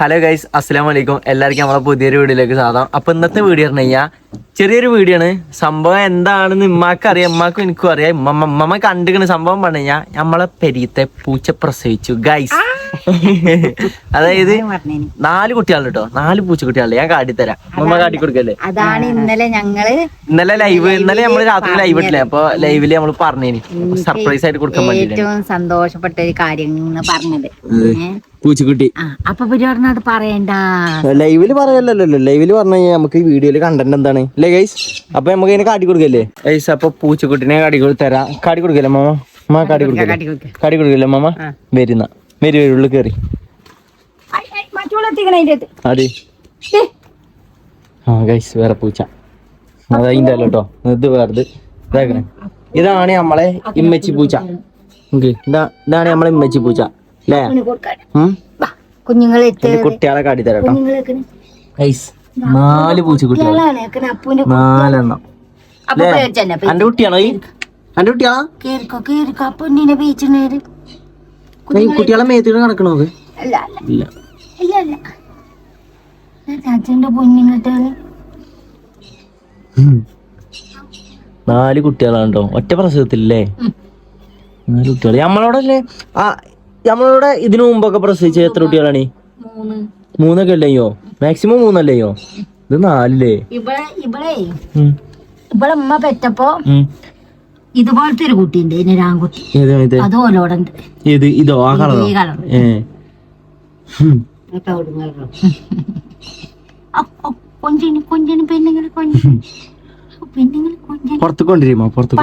Hello guys അസ്സലാം വലൈക്കും എല്ലാവർക്കും നമ്മളെ പുതിയൊരു വീഡിയോയിലേക്ക് സ്വാഗതം. അപ്പോൾ ഇന്നത്തെ വീഡിയോ പറഞ്ഞു കഴിഞ്ഞാൽ ചെറിയൊരു വീഡിയോ ആണ്. സംഭവം എന്താണെന്ന് ഇമ്മാക്ക് അറിയാം ഇമ്മാക്കും എനിക്കും അറിയാം. ഇമ്മ ഇമ്മ കണ്ടുകണ് സംഭവം പറഞ്ഞു കഴിഞ്ഞാൽ നമ്മളെ പെരീത്തെ പൂച്ച പ്രസവിച്ചു ഗൈസ് അതായത് നാല് കുട്ടികളുണ്ട് കേട്ടോ നാല് പൂച്ചക്കുട്ടികളുണ്ട് ഞാൻ കാട്ടിത്തരാം. ഉമ്മ കാട്ടി കൊടുക്കല്ലേ അതാണ് ഇന്നലെ ഞങ്ങൾ ഇന്നലെ ലൈവ് ഇന്നലെ നമ്മൾ രാത്രി ലൈവ് ഇട്ടില്ലേ? അപ്പൊ ലൈവിൽ നമ്മൾ പറഞ്ഞേനി. സർപ്രൈസ് ആയിട്ട് കൊടുക്കാൻ വേണ്ടി ഏറ്റവും സന്തോഷപ്പെട്ട ഒരു കാര്യം പറഞ്ഞത്. പൂച്ചക്കുട്ടി. അപ്പൊ അത് പറയണ്ട. ലൈവിൽ പറയല്ലോ ലൈവിൽ പറഞ്ഞു കഴിഞ്ഞാൽ നമുക്ക് ഈ വീഡിയോയിൽ കണ്ടന്റ് എന്താണ്? അല്ലേ ഗൈസ് അപ്പൊ നമുക്ക് ഇതിനെ കാട്ടി കൊടുക്കല്ലേ ഗൈസ് അപ്പൊ പൂച്ചക്കുട്ടിനെ കാട്ടി കൊടു തരാം കാട്ടി കൊടുക്കല്ലേ മാമ മാ കാട്ടി കൊടുക്കല്ലേ കാട്ടി കൊടുക്കല്ലേ മാമ വരുന്ന. വരി ഉള്ളിൽ കയറി അതെ ആ ഗൈസ് വേറെ പൂച്ച. അത് അതിന്റെ അല്ല കേട്ടോ ഇത് വേറെ ഇതാക്കണേ. ഇതാണ് നമ്മളെ ഇമ്മച്ചി പൂച്ച. ഇതാണ് നമ്മളെ ഇമ്മച്ചി പൂച്ച. അല്ലേ? കുഞ്ഞുങ്ങളെ കുട്ടികളെ കാട്ടി തരാം കേട്ടോ. ഗൈസ് നാല് പൂച്ചക്കുട്ടികൾ നാലെണ്ണം. അന്റെ കുട്ടിയാണോ അന്റെ കുട്ടിയാണോ? കേറിക്കോ കേറിക്കോ. അപ്പൊ ബീച്ചിനേര് ഈ കുട്ടികളെ മേത്തിട്ട് നടക്കണോ അത്? ഇല്ല. നാല് കുട്ടികളാണ് കേട്ടോ ഒറ്റ പ്രസവത്തില്ലേ നാല് കുട്ടികൾ നമ്മളോടല്ലേ ആ നമ്മളോടെ ഇതിനു മുമ്പൊക്കെ പ്രസവിച്ച എത്ര കുട്ടികളാണ്? മൂന്ന്. മൂന്നൊക്കെ അല്ലയോ? മാക്സിമം മൂന്നല്ലയോ? ഇത് നാലില്ലേ? ഇവിടെ ഇവിടെ. ഇവിടെ ഉമ്മ പെറ്റപ്പോ. ഇതുപോലത്തെ ഒരു കുട്ടിയുണ്ട് ഇതിന് ആൺകുട്ടി അതുപോലെ അത് ഓലോടുണ്ട് ഇത് ആ കളറോ? ഈ കളർ ഏ. ഉം. കൊഞ്ചിന് കൊഞ്ചിന് പെണ്ണുങ്ങൾ കൊഞ്ചിന് പെണ്ണുങ്ങൾ കൊഞ്ചിന് പുറത്ത് കൊണ്ടിരിക്കുമോ പുറത്ത്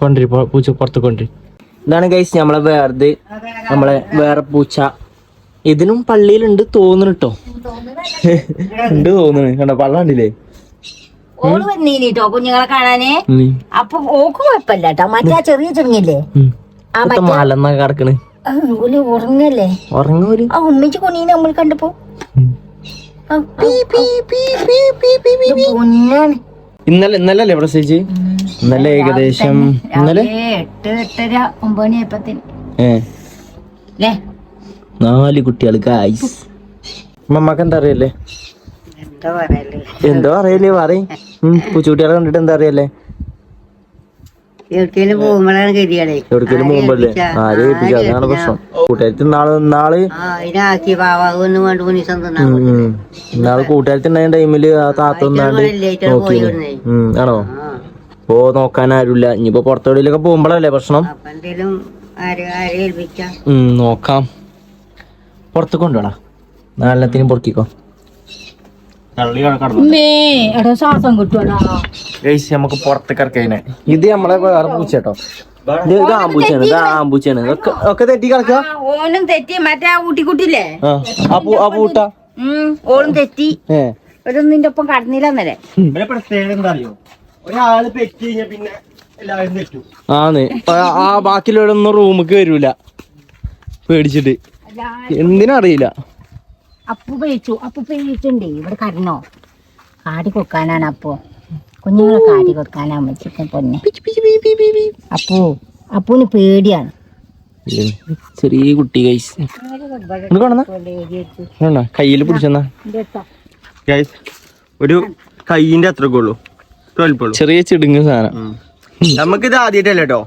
കൊണ്ടിരി പൂച്ച പുറത്ത് കൊണ്ടിരി ഇതാണ് ഗൈസ് നമ്മളെ വേറെ നമ്മളെ വേറെ പൂച്ച. ഇതിനും പള്ളിയിലുണ്ട് തോന്നുന്നു. കേട്ടോ ഉണ്ട് തോന്നുന്നു. കണ്ടോ? പള്ള കണ്ടില്ലേ? ഓൾ വന്നീനിട്ടോ കുഞ്ഞുങ്ങളെ കാണാനേ. അപ്പൊ ഓക്ക് കുഴപ്പമില്ല കേട്ടോ മറ്റേ ആ ചെറിയ ചെറുങ്ങില്ലേ. ആ ഇപ്പൊ മലന്നാ കിടക്കണ്. ആ, ഓൽ ഉറങ്ങല്ലേ? ഉറങ്ങൂര് ആ ഉമ്മച്ചി കുഞ്ഞിനെ നമ്മൾ കണ്ടപ്പോ. ഇന്നലെ ഇന്നലെ അല്ലേ പ്രസവിച്ച് ഇന്നലെ ഏകദേശം ഇന്നലെ? എട്ട് എട്ടര ഒമ്പത് മണി ആയപ്പത്തിന് ഏ. അല്ലേ നാല് കുട്ടികൾക്ക് ഐസ്. മമ്മക്ക് എന്താ അറിയല്ലേ? എന്താ അറിയല്ലേ പറയും. പൂച്ചക്കുട്ടികളെ കണ്ടിട്ട് എന്താ അറിയല്ലേ? എവിടേലും പോകുമ്പോഴല്ലേ ആരെ ഏൽപ്പിച്ച? അതാണ് പ്രശ്നം. കൂട്ടുകാരി നാളെ നാൾ. നാളെ കൂട്ടുകാരി ഉണ്ടായ ടൈമിൽ ആ താത്ത ഒന്നാണ്ട് നോക്കി ആണോ? ഓ നോക്കാൻ ആരുമില്ല ഇനിയിപ്പോ പുറത്തെവിടെയൊക്കെ പോകുമ്പോഴല്ലേ പ്രശ്നം? നോക്കാം. പുറത്ത് കൊണ്ടുപോടാ നാലെണ്ണത്തിനും പൊറക്കിക്കോ. ശ്വാസം കിട്ടുവാടാ. നമുക്ക് പുറത്ത് കിടക്കതിനെ ഇത് നമ്മളെ വേറെ പൂച്ചട്ടോ ഇത് ആമ്പൂച്ചയാണ് ഇത് ആമ്പൂച്ചയാണ് ഒക്കെ തെറ്റി കിടക്കുക ഓനും തെറ്റി. മറ്റേ ആ ഊട്ടിക്കുട്ടില്ലേ ആ പൂട്ട? ഓളും തെറ്റി. ഒരു നിന്റെ ഒപ്പം കടന്നില്ല എന്നല്ലേ ഒരാൾ പെറ്റ് കഴിഞ്ഞാ പിന്നെ എല്ലാവരും തെറ്റും. ആന്ന്. ആ- ബാക്കിയുള്ളവരൊന്നും റൂമിക്ക് വരൂല. പേടിച്ചിട്ട്. എന്തിനാ അറിയില്ല. അപ്പു പേച്ചു അപ്പു പേച്ചുണ്ടേ ഇവിടെ കരണോ കാടി കൊക്കാനാണ് അപ്പു. കുഞ്ഞുങ്ങളെ കാടി കൊക്കാനാ അമ്മച്ചിക്ക് പൊന്നെ. അപ്പു അപ്പുവിന് പേടിയാണ്. ചെറിയ കുട്ടി ഗൈസ് കയ്യിൽ പിടിച്ചെന്നാ? ഗൈസ് ഒരു കൈയിന്റെ അത്രക്കേ ഉള്ളൂ. ചെറിയ ചിടുങ്ങ് സാധനം. നമുക്കിത് ആദ്യമായിട്ടല്ലേട്ടോ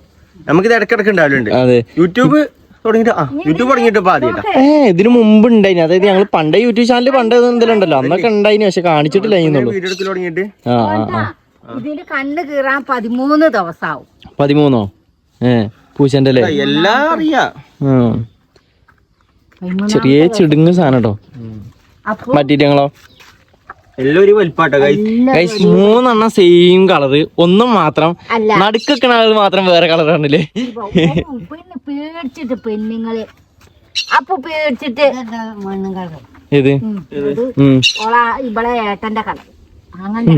നമുക്കിത് ഇടക്കിടക്ക് ഉണ്ടാവലുണ്ട്. യൂട്യൂബ് തുടങ്ങിട്ട് ആ യൂട്യൂബ് തുടങ്ങിയിട്ട് ഇപ്പൊ ആദ്യമായിട്ടാ ഏ ഇതിനു മുമ്പ് ഉണ്ടായിന്. അതായത് ഞങ്ങൾ പണ്ടേ യൂട്യൂബ് ചാനൽ പണ്ട് എന്തെങ്കിലും ഉണ്ടല്ലോ അന്നൊക്കെ ഉണ്ടായിന് പക്ഷെ കാണിച്ചിട്ടില്ല എന്നുള്ളൂ വീഡിയോ എടുക്കൽ തുടങ്ങിയിട്ട്? ആ ആ ആ. ഇതിൽ കണ്ണ് കീറാൻ പതിമൂന്ന് ദിവസാവും. പതിമൂന്നോ? ഏ പൂച്ചന്റെ അല്ലേ എല്ലാം അറിയാ. ചെറിയ ചിടുങ്ങ് സാധനം കേട്ടോ മറ്റേ ഞങ്ങളോ? എല്ലാം ഒരു വലിപ്പാട്ടോ ഗൈസ് മൂന്നെണ്ണം സെയിം കളർ ഒന്നും മാത്രം അല്ല. നടുക്കൊക്കെ മാത്രം വേറെ ആണല്ലേ? പേടിച്ചിട്ട് പെണ്ണുങ്ങൾ. അപ്പൊ പേടിച്ചിട്ട് ഏട്ടന്റെ കളർ അങ്ങനെ.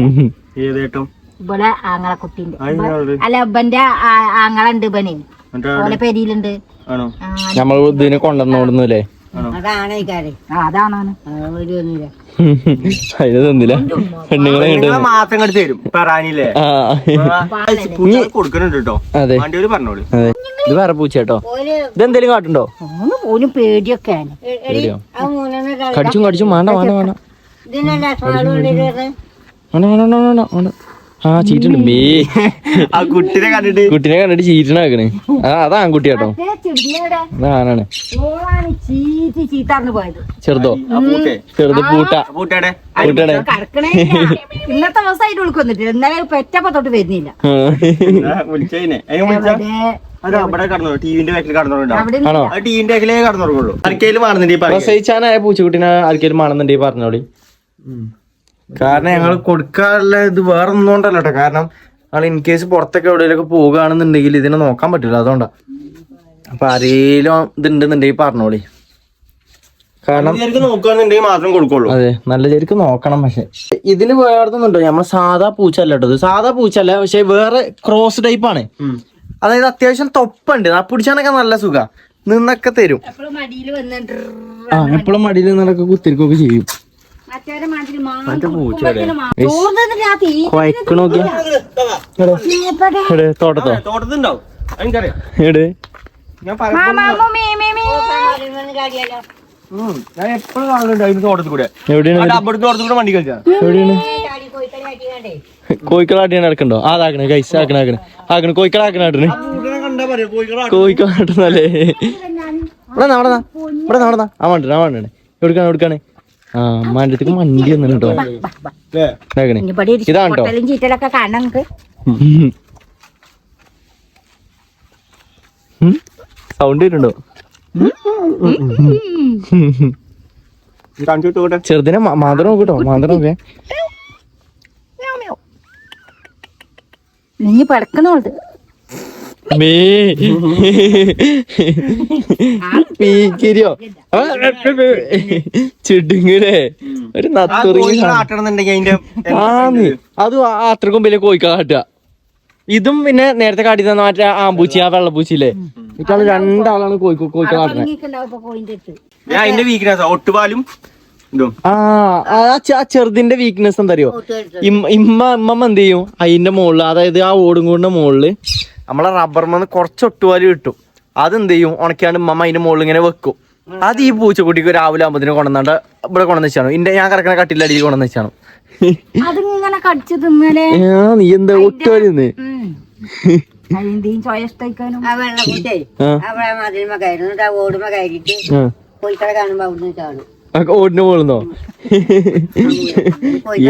ഏതേട്ടോ ഇവിടെ ആങ്ങളെ കുട്ടിന്റെ അതിനാൾ അല്ല ഇവന്റെ ആ- ആങ്ങളുണ്ട് ഇവന്. മറ്റേ ഓലെ പെരിയിലുണ്ട്. നമ്മൾ ഇതിനെ കൊണ്ടുവന്നോടുന്നല്ലേ? അതാണ് ഈ കാര്യം? അതാണ് അതിനെ തന്നില്ല? പെണ്ണുങ്ങളെ മാസം കണ്ട് തരും. പെറാനില്ലേ കൊടുക്കണുണ്ട് അതെ. പറഞ്ഞോളൂ. ഇത് വേറെ പൂച്ചേട്ടോ ഇത് എന്തെങ്കിലും കാട്ടുണ്ടോ? ഓന് പേടിയൊക്കെയാണ്. കടിച്ചും കടിച്ചും വേണ്ട വേണ്ട വേണ്ട വേണ്ട വേണ്ട വേണ്ട വേണ്ട. ആ ചീറ്റുണ്ട്. മേ. ആ കുട്ടിനെ കണ്ടിട്ട്. കുട്ടിനെ കണ്ടിട്ട് ചീറ്റണാക്കണ്. ആ അതാ ആൺകുട്ടി കേട്ടോ. ചെറുതോ? ചെറുത് പൂട്ട. പൂട്ടയുടെ. ഇന്നത്തെ ദിവസമായിട്ട് ഉൾക്കൊന്നിട്ട് ഇന്നലെ പെറ്റപ്പ തൊട്ട് വരുന്നില്ല. പ്രസവിച്ചാനായ പൂച്ചക്കുട്ടിനെ ആർക്കേലും ആണെന്നുണ്ടെങ്കിൽ പറഞ്ഞോളി. കാരണം ഞങ്ങൾ കൊടുക്കാനുള്ള ഇത് വേറെ ഒന്നും കൊണ്ടല്ല കേട്ടോ കാരണം ഞങ്ങൾ ഇൻ കേസ് പുറത്തൊക്കെ എവിടെയെങ്കിലും പോകുകയാണെന്നുണ്ടെങ്കിൽ ഇതിനെ നോക്കാൻ പറ്റില്ല. അതുകൊണ്ടാ. അപ്പൊ ആരെങ്കിലും ഇതുണ്ടെന്നുണ്ടെങ്കിൽ പറഞ്ഞോളി. കാരണം നോക്കുകയാണെന്നുണ്ടെങ്കിൽ മാത്രം കൊടുക്കുള്ളൂ. അതെ നല്ല ശരിക്ക് നോക്കണം പക്ഷെ. ഇതിന് വേറൊന്നുണ്ടോ നമ്മൾ സാധാ പൂച്ച അല്ല കേട്ടോ. ഇത് സാധാ പൂച്ച അല്ല പക്ഷെ വേറെ ക്രോസ് ടൈപ്പ് ആണ്. അതായത് അത്യാവശ്യം തൊപ്പുണ്ട്. ആ പിടിച്ചാനൊക്കെ നല്ല സുഖ. നിന്നൊക്കെ തരും. എപ്പോഴും മടിയിൽ നിന്നൊക്കെ കുത്തിരിക്കൊക്കെ ചെയ്യും. കോഴിക്കളാട്ടിയാണ് തോട്ടത്തുണ്ടാവും അതാക്കണ എടേ ഞാൻ കൂടെ കൂടെ വണ്ടി കൈസ് ആക്കണ ആക്കണ ആക്കണ കോഴിക്കളാക്കണ കോഴിക്കളാട്ടുന്നല്ലേ ഇവിടെ നടന്നാ ഇവിടെ നടന്നാ ആ വേണ്ടേ ആ വേണ്ടേ എവിടെക്കാണ് എവിടെക്കാണ്? ആ മണ്ടത്തേക്ക് മണ്ടി വന്നിട്ടോ ഇതാണോ ചീറ്റലൊക്കെ കാണാം നമുക്ക് സൗണ്ട് കേട്ടുണ്ടോ ചെറുതിനെ മാതൃ നോക്കൂട്ടോ മാതൃ നോക്കേ. നീ പടക്കണോളത് മേ. പീക്കരിയോ. ചിടുങ്ങലേ ഒരു ആ നത്തുറി ആന്ന് അതും അത്രക്കും വലിയ കോഴിക്കള കാട്ടുക. ഇതും പിന്നെ നേരത്തെ കാട്ടി തന്ന മറ്റേ ആമ്പൂച്ചി ആ വെള്ളപ്പൂച്ചില്ലേ ഇറ്റാൾ രണ്ടാളാണ് കോഴിക്കോ കോഴിക്കാട്ടുന്നത് ഞാൻ അതിന്റെ വീക്ക്നെസ് ഒട്ടുപാലും ആ ആ ചെറുതിന്റെ വീക്ക്നെസ് എന്താ അറിയോ ഇമ്മ ഇമ്മ എന്ത് ചെയ്യും? അതിന്റെ മുകളിൽ അതായത് ആ ഓടും കൂടിന്റെ മുകളിൽ നമ്മളെ റബ്ബർമെന്ന് കുറച്ച് ഒട്ടുപാൽ കിട്ടും. അത് എന്ത് ചെയ്യും? ഉണക്കാണ്ട് ഇമ്മ അതിന്റെ മുകളിൽ ഇങ്ങനെ വെക്കും. അത് ഈ പൂച്ചക്കുട്ടിക്ക് രാവിലെ ആകുമ്പത്തിന് കൊണ്ടുവന്നാണ്ട് ഇവിടെ കൊണ്ടുവന്ന് വെച്ചാണ്. ഇന്റെ ഞാൻ കിടക്കണ കട്ടിലെ അടിയിൽ കൊണ്ടുവന്ന് വെച്ചാണ്. അതിങ്ങനെ കടിച്ചു തിന്നലേ. നീ എന്താ ഒട്ടുപാലിന്ന് ഓടുമ്പോ ആ. കോഴിക്കളെ കാണുമ്പോ അവിടുന്ന് ചാടും. ആ ഓടിന് മുകളിന്നോ?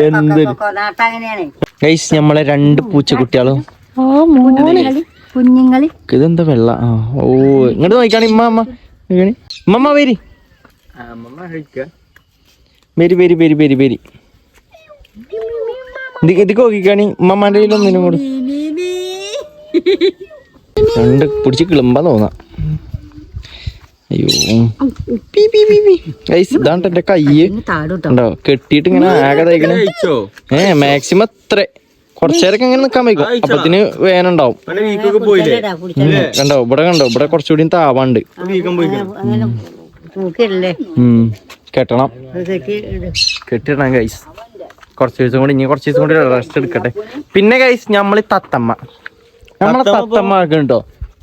എന്ത് ഗൈസ് നമ്മളെ രണ്ട് പൂച്ചക്കുട്ടികളും കുഞ്ഞുങ്ങൾ. ഇതെന്താ വെള്ള? ഓ ഇങ്ങോട്ട് നോക്കാണ് ഇമ്മ അമ്മ ഇമ്മ വരി. വരി വരി വരി വരി വരി. ഇത് ഇത് നോക്കിക്കാണി ഉമ്മമാന്റെ കയ്യിലൊന്നിനും കൂടി. രണ്ട് പിടിച്ച് കിളുമ്പാ തോന്നാ. അയ്യോ. പീ, പീ, പീ, പീ. ഗൈസ് ഇതാണ് എന്റെ കയ്യ്? ഉണ്ടോ? കെട്ടിയിട്ട് ഇങ്ങനെ ആകെ തയ്ക്കണ ഏ മാക്സിമം അത്ര. കുറച്ചേരൊക്കെ ഇങ്ങനെ നിക്കാൻ വയ്ക്കും അപ്പത്തിന് വേനുണ്ടാവും. കണ്ടോ? ഇവിടെ കണ്ടോ? ഇവിടെ കുറച്ചുകൂടി താവാണ്ട്. കെട്ടണം. കെട്ടിടണം ഗൈസ് കുറച്ച് ദിവസം കൂടി ഇനി കുറച്ച് ദിവസം കൂടി റെസ്റ്റ് എടുക്കട്ടെ. പിന്നെ ഗൈസ് നമ്മൾ തത്തമ്മ. നമ്മളെ തത്തമ്മ ആക്കണ്ടോ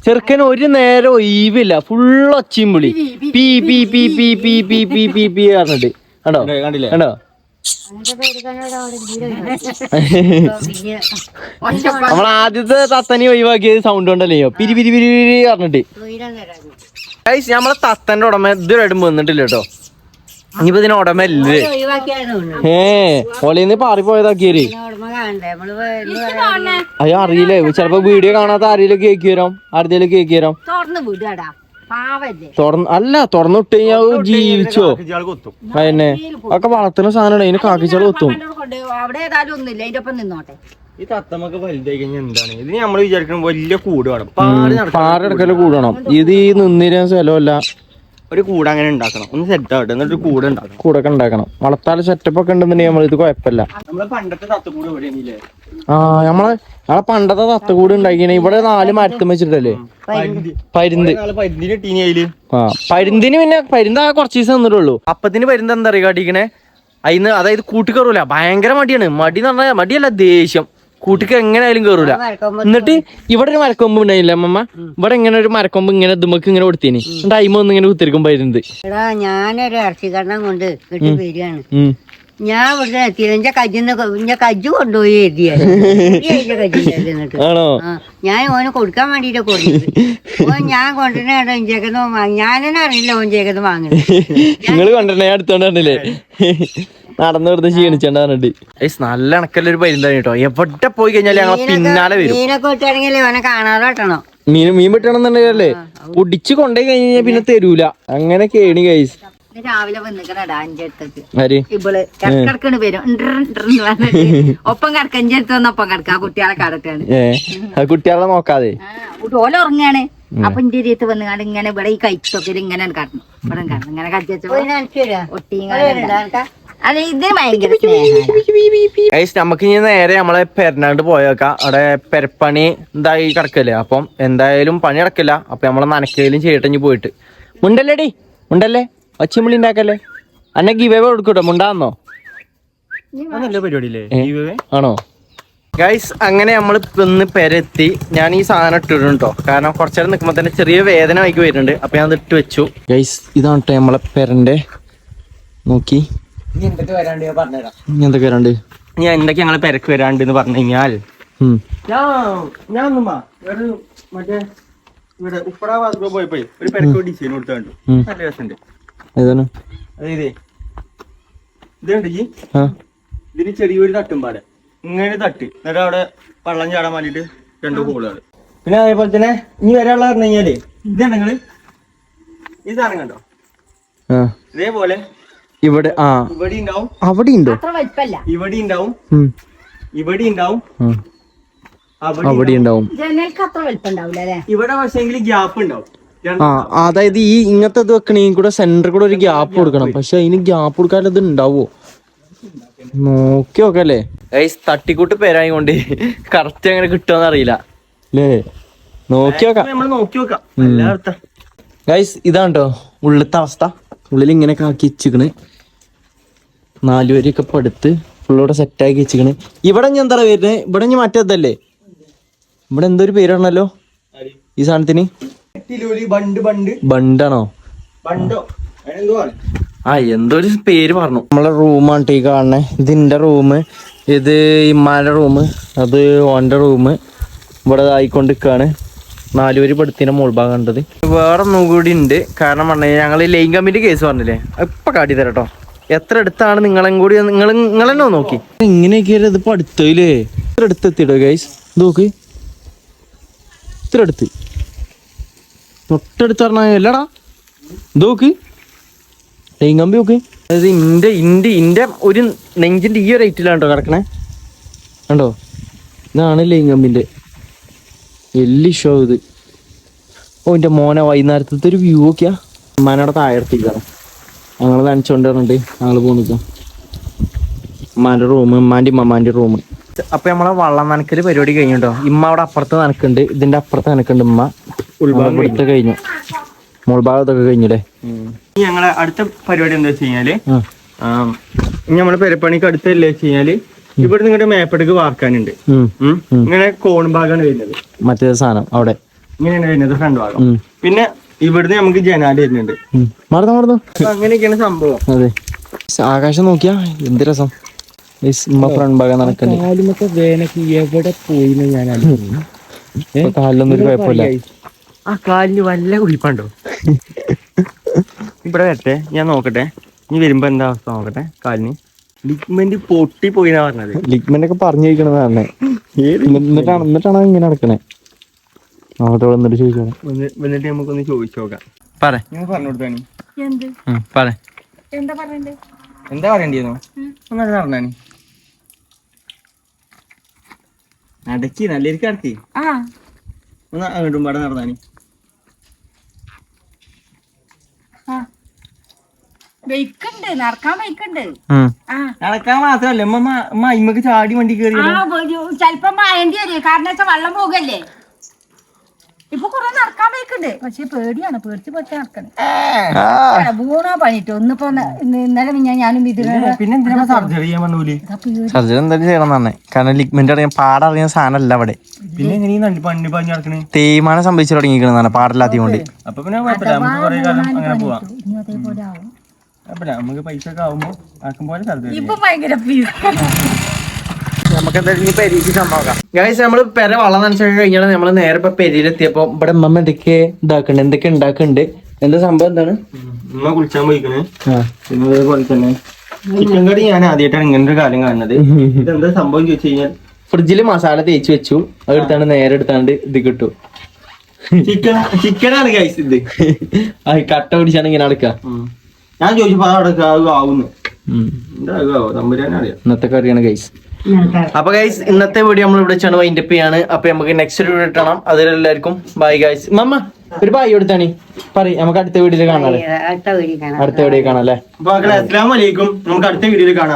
ചെറുക്കന് ഒരു നേരം ഒഴിവില്ല ഫുൾ ഒച്ചയും വിളി. പി പി പി പി പി പി പി പി പി പറഞ്ഞിട്ട്. കണ്ടോ? കണ്ടില്ലേ? കണ്ടോ? നമ്മൾ ആദ്യത്തെ തത്തനി ഒഴിവാക്കിയത് സൗണ്ട് ഉണ്ടല്ലോ പിരി പിരി പിരി പിരി പറഞ്ഞിട്ട്. നമ്മളെ തത്തന്റെ ഉടമ ഇതുവരെയായിട്ടും വന്നിട്ടില്ല കേട്ടോ. ഇനിയിപ്പോ ഇതിന് ഉടമ ഇല്ലേ ഒഴിവാക്കിയാണ് തോന്നുന്നു ഏ ഓലീന്ന് പാറിപ്പോയതാക്കിയര് അയ്യോ അറിയില്ലേ? ചെലപ്പോ വീഡിയോ കാണാത്ത ആരെങ്കിലും കേക്ക് തരാം ആരുടെയും കേക്ക് തരാം തുറന്ന് വിടാടാ. പാവല്ലേ. തുറന്ന് അല്ല തുറന്നിട്ട് കഴിഞ്ഞാൽ ജീവിച്ചോ? അതന്നെ ഒക്കെ വളർത്തുന്ന സാധനമാണ് അതിന് കാക്കിച്ചാൾ കൊത്തും. അവിടെ ഏതായാലും ഒന്നുമില്ല. അതിന്റെ ഒപ്പം നിന്നോട്ടെ. ഈ തത്തമ്മക്ക് വലുതായി കഴിഞ്ഞാൽ എന്താണ് ഇത് നമ്മൾ വിചാരിക്കണം വലിയ കൂട് വേണം. നടക്കണം പാറെടുക്കൽ കൂടണം. ഇത് ഈ നിന്നിരുന്ന സ്ഥലമല്ല. ഒരു കൂട് അങ്ങനെ ഉണ്ടാക്കണം. ഒന്ന് സെറ്റ് ആവട്ടെ എന്നിട്ട് കൂടെ ഉണ്ടാക്കണം. കൂടൊക്കെ ഉണ്ടാക്കണം. വളർത്താൽ സെറ്റപ്പ് ഒക്കെ ഉണ്ടെന്നുണ്ടെങ്കിൽ നമ്മൾ ഇത് കുഴപ്പമില്ല. നമ്മളെ പണ്ടത്തെ തത്തക്കൂട് എവിടെയാണില്ലേ ആ നമ്മളെ നമ്മളെ പണ്ടത്തെ തത്തുകൂട് ഉണ്ടാക്കിയാണ് ഇവിടെ നാല് മരത്തും വെച്ചിട്ടല്ലേ പരുന്ത്. പരിന്തിന് ഇട്ടീനി അതിൽ. ആ പരുന്തിന് പിന്നെ പരുന്ത് ആ കുറച്ച് ദിവസം നിന്നിട്ടുള്ളൂ. അപ്പത്തിന് പരുന്ത് എന്താ അറിയുക കാട്ടിക്കണേ? അതിന് അതായത് കൂട്ടിക്കറൂല ഭയങ്കര മടിയാണ്. മടി എന്ന് പറഞ്ഞാൽ മടിയല്ല ദേഷ്യം. കൂട്ടിക്ക് എങ്ങനെയായാലും കേറൂല. മരക്കൊമ്പ് എന്നിട്ട് ഇവിടെ ഒരു മരക്കൊമ്പ് ഉണ്ടായില്ല അമ്മമ്മ? ഇവിടെ ഇങ്ങനെ ഒരു മരക്കൊമ്പ് ഇങ്ങനെ ദുമക്ക് ഇങ്ങനെ കൊടുത്തേനി. എന്നിട്ട് അയിമ ഒന്ന് ഇങ്ങനെ കുത്തിരിക്കും വരുന്നത് എടാ ഞാനൊരു ഇറച്ചിക്കണ്ണം കൊണ്ട് കിട്ടി വരികയാണ്. ഞാൻ ഇവിടെ എത്തിയത് എന്റെ കജ്ജിന്ന് കജ്ജ് കൊണ്ടുപോയി ആണോ? ഞാൻ ഓന് കൊടുക്കാൻ വേണ്ടിട്ട് കൊടുത്തു ഓൻ ഞാൻ കൊണ്ടുവരണ ഇഞ്ചേക്കുന്ന ഞാനെന്നെ അറിയില്ല ഓൻ ചേക്കുന്ന വാങ്ങുന്നത് നിങ്ങൾ കൊണ്ടുവരണേ അടുത്തോണ്ടല്ലേ നടന്നു വെറുതെ ക്ഷീണിച്ചോണ്ട് പറഞ്ഞിട്ട്. ഏയ്സ് നല്ല അണക്കല്ല ഒരു പരിന്താണ് കേട്ടോ. എവിടെ പോയി കഴിഞ്ഞാൽ ഞങ്ങളെ പിന്നാലെ വരും. മീനൊക്കെ കാണാതെ വെട്ടണം. മീൻ മീൻ വെട്ടണമെന്നുണ്ടെങ്കിലല്ലേ പൊടിച്ച് കൊണ്ടുപോയി കഴിഞ്ഞാൽ പിന്നെ തരൂല. അങ്ങനെ കേണി കൈസ് ഇത് രാവിലെ വന്നിക്കണടാ ഇവൾ വരും. ഒപ്പം കിടക്ക. വന്ന് കുട്ടികളെ കടക്കാണ് നോക്കാതെ. ഓല ഉറങ്ങാണ്. അപ്പൊ എന്റെ രീതി വന്നുകാണ്ട് ഇങ്ങനെ ഇവിടെ ഈ കൈത്തൊക്കെ ഇങ്ങനെ കടന്നു ഇവിടെ കിടന്നു ഇങ്ങനെ കടിച്ചു ഒട്ടി ഇത് ഭയങ്കര ഗൈസ് നമുക്ക് ഇനി നേരെ നമ്മളെ പെരുന്നാണ്ട് പോയേക്കാം. അവിടെ പെരപ്പണി എന്തായി കിടക്കല്ലേ? അപ്പം എന്തായാലും പണി കിടക്കില്ല അപ്പൊ നമ്മളെ നനക്കയിലും ചെയ്യട്ടെ പോയിട്ട്. മുണ്ടല്ലേടി? മുണ്ടല്ലേ? ഒച്ചമുള്ളി ഉണ്ടാക്കല്ലേ? അന്നെ ഗിവേ കൊടുക്കൂട്ടോ? മുണ്ടാന്നോ? ആണോ? ഗൈസ് അങ്ങനെ നമ്മൾ ഇന്ന് പെരെത്തി. ഞാൻ ഈ സാധനം ഇട്ടിട്ടുണ്ട്? കേട്ടോ കാരണം കുറച്ചേരം നിൽക്കുമ്പോൾ തന്നെ ചെറിയ വേദന വൈകി വരുന്നുണ്ട്. അപ്പൊ ഞാൻ അത് ഇട്ട് വെച്ചു. ഗൈസ് ഇതാണ് കേട്ടോ നമ്മളെ പെരന്റെ. നോക്കി. ഇനി എന്തൊക്കെ വരാണ്ട് ഞാൻ പറഞ്ഞുതരാം. ഇനി എന്തൊക്കെ വരാണ്ട്? ഞാൻ എന്തൊക്കെ ഞങ്ങളെ പെരക്ക് വരാണ്ട് എന്ന് പറഞ്ഞു കഴിഞ്ഞാൽ. ഞാൻ ഒരു മറ്റേ ഇവിടെ ഉപ്പട ഭാഗത്ത് പോയപ്പോ ഒരു പെരക്ക് ഡിസൈൻ കൊടുത്താണ്ട് ഉം. നല്ല രസമുണ്ട്. ഏതാണ്? അതായത് ഇതുണ്ട് ഈ? ആ. ഇതിന് ചെറിയൊരു തട്ടും പാടെ. ഇങ്ങനെ തട്ട്. എന്നിട്ട് അവിടെ വള്ളം ചാടാൻ വേണ്ടിട്ട് രണ്ട് ഹോളുകൾ പിന്നെ അതേപോലെ തന്നെ ഇനി വരാനുള്ള പറഞ്ഞു കഴിഞ്ഞാൽ ഇതാണ് നിങ്ങൾ? ഈ സാധനം കണ്ടോ? ഇതേപോലെ ഇവിടെ ആ. ഇവിടെ ഉണ്ടാവും അവിടെ ഉണ്ടോ ഇവിടെ ഉണ്ടാവും ഇവിടെ ഉണ്ടാവും ആ. അവിടെ ഉണ്ടാവും ഇവിടെ പക്ഷേ ഗ്യാപ്പ് ഉണ്ടാവും. ആ അതായത് ഈ ഇങ്ങനത്തെ ഇത് വെക്കണെങ്കിൽ കൂടെ സെന്ററിൽ കൂടെ ഒരു ഗ്യാപ്പ് കൊടുക്കണം. പക്ഷെ അതിന് ഗ്യാപ്പ് കൊടുക്കാൻ ഇത് ഉണ്ടാവോ? നോക്കി നോക്കല്ലേ. തട്ടിക്കൂട്ട് പേരായി കൊണ്ട് കറക്റ്റ് അങ്ങനെ കിട്ടുമെന്ന് അറിയില്ല. അല്ലേ നോക്കി നോക്കാം. നമ്മൾ നോക്കി നോക്കാം. എല്ലായിടത്തും ഗൈസ് ഇതാണ് കേട്ടോ ഉള്ളത്തെ അവസ്ഥ. ഉള്ളിൽ ഇങ്ങനെ കാക്കി വെച്ചിക്കണ് നാലുവരെയൊക്കെ പടുത്ത് ഫുള്ളോടെ സെറ്റാക്കി വെച്ചിക്കണ് ഇവിടെ ഞാൻ എന്താ വരുന്നത് ഇവിടെ ഞാൻ മറ്റേതല്ലേ? ഇവിടെ എന്തൊരു പേരാണല്ലോ? ഈ സാധനത്തിന്? ബണ്ടാണോ? ആ എന്തോ ഒരു പേര് പറഞ്ഞു. നമ്മളെ റൂമാണ് ഈ കാണണേ ഇതിന്റെ റൂം ഇത് ഇമ്മാന്റെ റൂം അത് ഓന്റെ റൂം ഇവിടെ ആയിക്കൊണ്ടിരിക്കാണ് നാലുപേര് പെടുത്തിന്റെ മോൾ ഭാഗം കണ്ടത്. വേറെ ഒന്നും കൂടി ഉണ്ട്. കാരണം പറഞ്ഞു ഞങ്ങൾ ലൈൻ കമ്മിറ്റി കേസ് പറഞ്ഞില്ലേ? ഇപ്പൊ കാട്ടി തരട്ടോ. എത്ര അടുത്താണ് നിങ്ങളും കൂടി നിങ്ങൾ നിങ്ങൾ തന്നെ നോക്കി. ഇങ്ങനെയൊക്കെ ഇത് ഇപ്പൊ അടുത്തല്ലേ ഇത്ര അടുത്തെത്തിട്ടോ ഗൈസ് നോക്ക്. ഇത്ര അടുത്ത്. തൊട്ടടുത്ത് പറഞ്ഞാൽ അല്ലടാ. നോക്ക്. ലൈൻ കമ്പി നോക്ക്. അതായത് ഇന്റെ ഇന്റെ ഇന്റെ ഒരു നെഞ്ചിന്റെ ഈ ഒരു റേറ്റിലാണ് കേട്ടോ കിടക്കണേ. കണ്ടോ? ഇതാണ് ലൈൻ കമ്പിന്റെ വലിയ ഷോ ഇത്. ഓ എന്റെ മോനെ വൈകുന്നേരത്തെ ഒരു വ്യൂ ഒക്കെയാ അമ്മാനോടെ താഴെത്തിക്കാണ് ഞങ്ങൾ നനച്ചോണ്ട് പറഞ്ഞിട്ട് ഞങ്ങൾ പോന്നിക്കാം ഉമ്മാന്റെ റൂം ഉമ്മാന്റെ ഇമ്മമാന്റെ റൂം അപ്പൊ നമ്മളെ വള്ളം നനക്കൽ പരിപാടി കഴിഞ്ഞുണ്ടോ ഇമ്മ അവിടെ അപ്പുറത്ത് നനക്കുന്നുണ്ട് ഇതിന്റെ അപ്പുറത്ത് നനക്കുന്നുണ്ട് ഉമ്മ ഉൾഭാഗം ഇവിടുത്തെ കഴിഞ്ഞു. മുൾഭാഗത്തൊക്കെ കഴിഞ്ഞില്ലേ? ഞങ്ങളെ അടുത്ത പരിപാടി എന്താ വെച്ച് കഴിഞ്ഞാൽ നമ്മളെ പെരപ്പണിക്ക് അടുത്തല്ലേ വെച്ച് കഴിഞ്ഞാൽ ഇവിടെ നിങ്ങളുടെ മേപ്പടക്ക് വാർക്കാനുണ്ട്. ഇങ്ങനെ കോൺ ഭാഗമാണ് വരുന്നത്. മറ്റേ സാധനം അവിടെ. ഇങ്ങനെയാണ് വരുന്നത് ഫ്രണ്ട് ഭാഗം. പിന്നെ ഇവിടുന്ന് നമുക്ക് ജനാല വരുന്നുണ്ട്. മറന്നു മറന്നു? അങ്ങനെയൊക്കെയാണ് സംഭവം. അതെ. ആകാശം നോക്കിയാ എന്ത് രസം. ഫ്രണ്ട് ഭാഗം വേനക്ക് എവിടെ പോയി ഞാൻ ഇപ്പൊ കാലിലൊന്നും ഒരു കുഴപ്പമില്ല. ആ കാലിന് വല്ല കുഴിപ്പുണ്ടോ? ഇവിടെ വരട്ടെ. ഞാൻ നോക്കട്ടെ. ഇനി വരുമ്പോ എന്താ അവസ്ഥ നോക്കട്ടെ. കാലിന്. ലിഗ്മെന്റ് പൊട്ടി പോയിന്നാ പറഞ്ഞത്. ലിഗ്മെന്റ് ഒക്കെ പറഞ്ഞു ചോദിക്കണത് പറഞ്ഞേ എന്നിട്ടാണ് എന്നിട്ടാണ് ഇങ്ങനെ നടക്കണേ? അവിടെ വന്നിട്ട് ചോദിച്ചോ എന്നിട്ട് നമുക്കൊന്ന് ചോദിച്ചു നോക്കാം. പറ. ഞാൻ പറഞ്ഞു കൊടുത്താണ് എന്ത്? പറ. എന്താ പറയണ്ടേ എന്താ പറയണ്ടിരുന്നു ഒന്നല്ല നടന്നാനി നടക്കി നല്ല നടക്കി. ആ. ഒന്ന് അങ്ങോട്ടും പാടെ നടന്നാനി. ബൈക്കുണ്ട് നടക്കാൻ ബൈക്കുണ്ട് ആ. നടക്കാൻ മാത്രല്ല ഉമ്മ ഉമ്മ ചാടി വണ്ടി കയറി ആ ചെലപ്പോ മായേണ്ടി വരും. കാരണം വെച്ചാൽ വെള്ളം പോകല്ലേ? ഇപ്പൊ കൊറേ നടക്കാൻ പോയിക്കുണ്ട് പക്ഷെ പേടിയാണ് പേടിച്ച് പേടിച്ച് നടക്കണേ. മൂന്നാ പണിട്ട്. ഒന്നിപ്പോ ഇന്നലെ ഞാൻ ഞാനും ഇതിന് പിന്നെ എന്തിനാ സർജറി സർജറി എന്തായാലും ചെയ്യണം തന്നെ കാരണം ലിഗ്മെന്റ് അറിയാൻ പാടറിയാൻ സാധനമല്ല അവിടെ. പിന്നെ തേയ്മാനം സംഭവിച്ചു തുടങ്ങിയിരിക്കണം പാടില്ലാത്തത് കൊണ്ട്. അപ്പൊ പിന്നെ കുഴപ്പമില്ല. നമുക്ക് കുറെ കാലം അങ്ങനെ പോവാം. ഇനി അതേപോലെ നമുക്ക് പൈസ ഒക്കെ ആവുമ്പോ ആക്കും പോലെ ഇപ്പൊ ഭയങ്കര നമുക്ക് എന്തായാലും പെരീക്ക് സംഭവം ഗൈസ് നമ്മൾ പെര വള്ളം നനച്ചൊക്കെ കഴിഞ്ഞാൽ നമ്മൾ നേരെ ഇപ്പൊ പെരിയിലെത്തിയപ്പോ ഇവിടെ അമ്മ എന്തൊക്കെ ഇതാക്കണ്ട് എന്തൊക്കെ ഉണ്ടാക്കുന്നുണ്ട് എന്താ സംഭവം എന്താണ്? ഉമ്മ കുളിച്ചാൻ പോയിക്കണേ. പിന്നെ അതേപോലെ തന്നെ ചിക്കൻ കടി ഞാൻ ആദ്യമായിട്ടാണ് ഇങ്ങനെ ഒരു കാര്യം കാണുന്നത്. ഇതെന്താ സംഭവം ചോദിച്ചു കഴിഞ്ഞാൽ ഫ്രിഡ്ജിൽ മസാല തേച്ച് വെച്ചു. അതെടുത്താണ് നേരെ എടുത്താണ്ട് ഇത് കിട്ടു. ചിക്കൻ ചിക്കനാണ് കഴിച്ചത് ഇത്. ആ കട്ട പിടിച്ചാണ് ഇങ്ങനെ നടക്കുക. ഞാൻ ചോദിച്ചപ്പോ അത് ആവുന്നു. ഇന്നത്തെ കറിയാണ് ഗൈസ് അപ്പൊ ഗൈസ് ഇന്നത്തെ വീഡിയോ നമ്മൾ ഇവിടെ വെച്ചാണ് വൈൻഡപ്പ് ചെയ്യാണ്. അപ്പൊ നമുക്ക് നെക്സ്റ്റ് വീഡിയോ ഇട്ടണം അതിലെല്ലാവർക്കും ബൈ ഗൈസ് മമ്മ ഒരു ബൈ കൊടുത്താണ്. പറയും നമുക്ക് അടുത്ത വീഡിയോയിൽ കാണാം അടുത്ത വീഡിയോ കാണാം. അടുത്ത വീഡിയോ കാണാം അല്ലേ? അപ്പൊ അസ്സലാമു അലൈക്കും. നമുക്ക് അടുത്ത വീഡിയോയിൽ കാണാം.